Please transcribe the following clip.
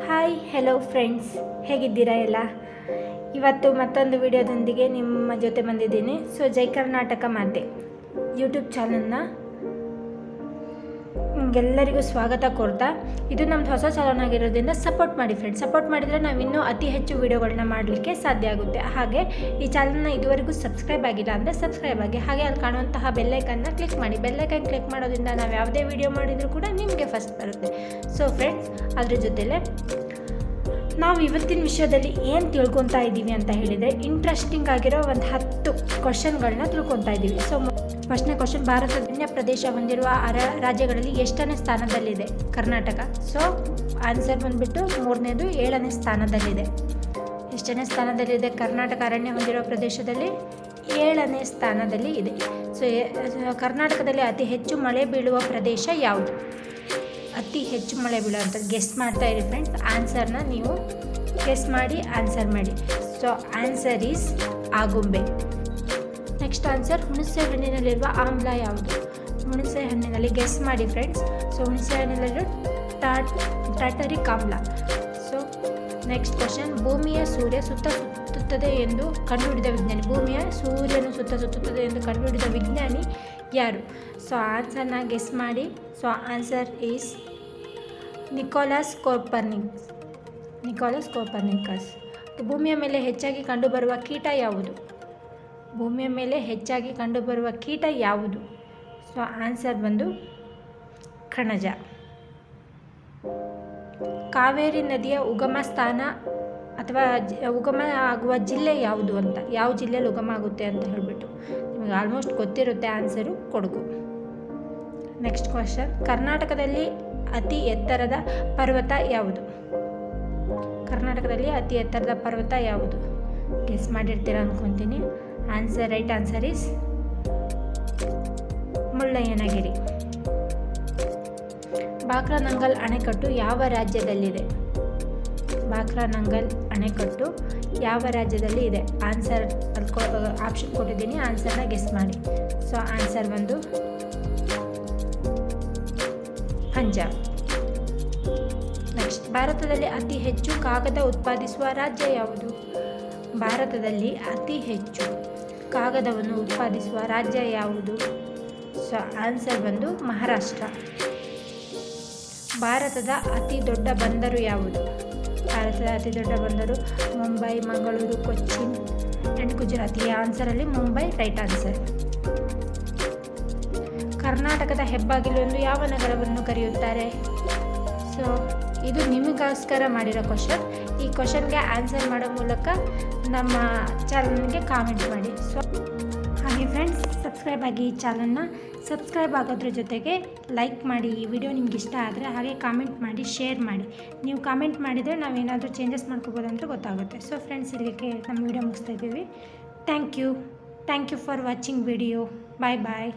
Hi hello friends ಹೇಗಿದ್ದೀರಾ ಎಲ್ಲ? ಇವತ್ತು ಮತ್ತೊಂದು ವಿಡಿಯೋದೊಂದಿಗೆ ನಿಮ್ಮ ಜೊತೆ ಬಂದಿದ್ದೀನಿ. ಸೊ ಜೈ ಕರ್ನಾಟಕ ಮಾತೆ. ಯೂಟ್ಯೂಬ್ ಚಾನಲ್ನ ನಿಮಗೆಲ್ಲರಿಗೂ ಸ್ವಾಗತ ಕೋರ್ತಾ ಇದು ನಮ್ಮದು ಹೊಸ ಸಲೋನ್ ಆಗಿರೋದ್ರಿಂದ ಸಪೋರ್ಟ್ ಮಾಡಿ ಫ್ರೆಂಡ್ಸ್ ಸಪೋರ್ಟ್ ಮಾಡಿದರೆ ನಾವು ಇನ್ನೂ ಅತಿ ಹೆಚ್ಚು ವೀಡಿಯೋಗಳನ್ನ ಮಾಡಲಿಕ್ಕೆ ಸಾಧ್ಯ ಆಗುತ್ತೆ. ಹಾಗೆ ಈ ಚಾನಲ್ನ ಇದುವರೆಗೂ ಸಬ್ಸ್ಕ್ರೈಬ್ ಆಗಿಲ್ಲ ಅಂದರೆ ಸಬ್ಸ್ಕ್ರೈಬ್ ಆಗಿ, ಹಾಗೆ ಅಲ್ಲಿ ಕಾಣುವಂತಹ ಬೆಲ್ಲೈಕನ್ನ ಕ್ಲಿಕ್ ಮಾಡಿ. ಬೆಲ್ಲೈಕನ್ ಕ್ಲಿಕ್ ಮಾಡೋದ್ರಿಂದ ನಾವು ಯಾವುದೇ ವೀಡಿಯೋ ಮಾಡಿದರೂ ಕೂಡ ನಿಮಗೆ ಫಸ್ಟ್ ಬರುತ್ತೆ. ಸೊ ಫ್ರೆಂಡ್ಸ್ ಅದ್ರ ಜೊತೆಲೆ ನಾವು ಇವತ್ತಿನ ವಿಷಯದಲ್ಲಿ ಏನು ತಿಳ್ಕೊತಾ ಇದ್ದೀವಿ ಅಂತ ಹೇಳಿದರೆ ಇಂಟ್ರೆಸ್ಟಿಂಗ್ ಆಗಿರೋ ಒಂದು ಹತ್ತು ಕ್ವಶನ್ಗಳನ್ನ ತಿಳ್ಕೊತಾ ಇದ್ದೀವಿ ಸೊ ಫಸ್ಟ್ನೇ ಕ್ವಶನ್ ಭಾರತ ಅರಣ್ಯ ಪ್ರದೇಶ ಹೊಂದಿರುವ ಅರ ರಾಜ್ಯಗಳಲ್ಲಿ ಎಷ್ಟನೇ ಸ್ಥಾನದಲ್ಲಿದೆ? ಕರ್ನಾಟಕ. ಸೊ ಆನ್ಸರ್ ಬಂದುಬಿಟ್ಟು ಮೂರನೇದು ಏಳನೇ ಸ್ಥಾನದಲ್ಲಿದೆ. ಎಷ್ಟನೇ ಸ್ಥಾನದಲ್ಲಿದೆ? ಕರ್ನಾಟಕ ಅರಣ್ಯ ಹೊಂದಿರುವ ಪ್ರದೇಶದಲ್ಲಿ ಏಳನೇ ಸ್ಥಾನದಲ್ಲಿ ಇದೆ. ಸೊ ಕರ್ನಾಟಕದಲ್ಲಿ ಅತಿ ಹೆಚ್ಚು ಮಳೆ ಬೀಳುವ ಪ್ರದೇಶ ಯಾವುದು? ಅತಿ ಹೆಚ್ಚು ಮಳೆ ಬೀಳುವಂಥ ಗೆಸ್ ಮಾಡ್ತಾ ಇರಿ ಫ್ರೆಂಡ್ಸ್ ಆನ್ಸರ್ನ ನೀವು ಗೆಸ್ ಮಾಡಿ ಆನ್ಸರ್ ಮಾಡಿ. So answer is Agumbe. Next answer ಹುಣಸೆ ಹಣ್ಣಿನಲ್ಲಿರುವ ಆಮ್ಲ ಯಾವುದು? ಹುಣಸೆ ಹಣ್ಣಿನಲ್ಲಿ ಗೆಸ್ ಮಾಡಿ ಫ್ರೆಂಡ್ಸ್ ಸೊ ಹುಣಸೆ ಹಣ್ಣಿನಲ್ಲಿರೋ ಟಾಟ್, ಟಾಟರಿಕ್ ಆಮ್ಲ. ಸೊ ನೆಕ್ಸ್ಟ್ ಕ್ವಶನ್ ಭೂಮಿಯ ಸೂರ್ಯ ಸುತ್ತ ಸುತ್ತುತ್ತದೆ ಎಂದು ಕಂಡುಹಿಡಿದ ವಿಜ್ಞಾನಿ. ಭೂಮಿಯ ಸೂರ್ಯನು ಸುತ್ತ ಸುತ್ತುತ್ತದೆ ಎಂದು ಕಂಡುಹಿಡಿದ ವಿಜ್ಞಾನಿ ಯಾರು? ಸೊ ಆನ್ಸರ್ನ ಗೆಸ್ ಮಾಡಿ. So answer is Nicolaus Copernicus Nicolaus Copernicus ಭೂಮಿಯ ಮೇಲೆ ಹೆಚ್ಚಾಗಿ ಕಂಡುಬರುವ ಕೀಟ ಯಾವುದು? ಭೂಮಿಯ ಮೇಲೆ ಹೆಚ್ಚಾಗಿ ಕಂಡುಬರುವ ಕೀಟ ಯಾವುದು? ಸೊ ಆನ್ಸರ್ ಬಂದು ಕಣಜ ಕಾವೇರಿ ನದಿಯ ಉಗಮ ಸ್ಥಾನ ಅಥವಾ ಉಗಮ ಆಗುವ ಜಿಲ್ಲೆ ಯಾವುದು ಅಂತ? ಯಾವ ಜಿಲ್ಲೆಯಲ್ಲಿ ಉಗಮ ಆಗುತ್ತೆ ಅಂತ ಹೇಳಿಬಿಟ್ಟು ನಿಮಗೆ ಆಲ್ಮೋಸ್ಟ್ ಗೊತ್ತಿರುತ್ತೆ ಆನ್ಸರು ಕೊಡಗು. ನೆಕ್ಸ್ಟ್ ಕ್ವಶನ್ ಕರ್ನಾಟಕದಲ್ಲಿ ಅತಿ ಎತ್ತರದ ಪರ್ವತ ಯಾವುದು? ಕರ್ನಾಟಕದಲ್ಲಿ ಅತಿ ಎತ್ತರದ ಪರ್ವತ ಯಾವುದು? ಗೆಸ್ ಮಾಡಿರ್ತೀರ ಅಂದ್ಕೊತೀನಿ answer right answer is Mullayanagiri. Bhakra Nangal ಅಣೆಕಟ್ಟು ಯಾವ ರಾಜ್ಯದಲ್ಲಿದೆ? ಬಾಕ್ರಾನಂಗಲ್ ಅಣೆಕಟ್ಟು ಯಾವ ರಾಜ್ಯದಲ್ಲಿ ಇದೆ? ಆನ್ಸರ್ ಆಪ್ಷನ್ ಕೊಟ್ಟಿದ್ದೀನಿ. ಆನ್ಸರ್ನ ಗೆಸ್ ಮಾಡಿ. ಸೊ ಆನ್ಸರ್ ಬಂದು ಪಂಜಾಬ್. ನೆಕ್ಸ್ಟ್ ಭಾರತದಲ್ಲಿ ಅತಿ ಹೆಚ್ಚು ಕಾಗದ ಉತ್ಪಾದಿಸುವ ರಾಜ್ಯ ಯಾವುದು? ಭಾರತದಲ್ಲಿ ಅತಿ ಹೆಚ್ಚು ಕಾಗದವನ್ನು ಉತ್ಪಾದಿಸುವ ರಾಜ್ಯ ಯಾವುದು? ಸೊ, ಆನ್ಸರ್ ಬಂದು ಮಹಾರಾಷ್ಟ್ರ. ಭಾರತದ ಅತಿ ದೊಡ್ಡ ಬಂದರು ಯಾವುದು? ಭಾರತದ ಅತಿ ದೊಡ್ಡ ಬಂದರು ಮುಂಬೈ, ಮಂಗಳೂರು, ಕೊಚ್ಚಿನ್ ಆ್ಯಂಡ್ ಗುಜರಾತ್. ಈ ಆನ್ಸರಲ್ಲಿ ಮುಂಬೈ ರೈಟ್ ಆನ್ಸರ್ ಕರ್ನಾಟಕದ ಹೆಬ್ಬಾಗಿಲು ಎಂದು ಯಾವ ನಗರವನ್ನು ಕರೆಯುತ್ತಾರೆ? ಸೊ ಇದು ನಿಮಗೋಸ್ಕರ ಮಾಡಿರೋ ಕ್ವಶನ್. ಈ ಕ್ವಶನ್ಗೆ ಆನ್ಸರ್ ಮಾಡೋ ಮೂಲಕ ನಮ್ಮ ಚಾನಲ್ಗೆ ಕಾಮೆಂಟ್ ಮಾಡಿ. ಸೊ ಹಾಗೆ ಫ್ರೆಂಡ್ಸ್ ಸಬ್ಸ್ಕ್ರೈಬ್ ಆಗಿ ಈ ಚಾನಲ್ನ ಸಬ್ಸ್ಕ್ರೈಬ್ ಆಗೋದ್ರ ಜೊತೆಗೆ ಲೈಕ್ ಮಾಡಿ. ಈ ವಿಡಿಯೋ ನಿಮ್ಗೆ ಇಷ್ಟ ಆದರೆ ಹಾಗೆ ಕಾಮೆಂಟ್ ಮಾಡಿ ಶೇರ್ ಮಾಡಿ. ನೀವು ಕಾಮೆಂಟ್ ಮಾಡಿದರೆ ನಾವೇನಾದರೂ ಚೇಂಜಸ್ ಮಾಡ್ಕೋಬೋದು ಅಂತ ಗೊತ್ತಾಗುತ್ತೆ. ಸೊ ಫ್ರೆಂಡ್ಸ್ ಇಲ್ಲಿಗೆ ನಮ್ಮ ವಿಡಿಯೋ ಮುಗಿಸ್ತಾ ಇದ್ದೀವಿ. Thank you thank you for watching video bye bye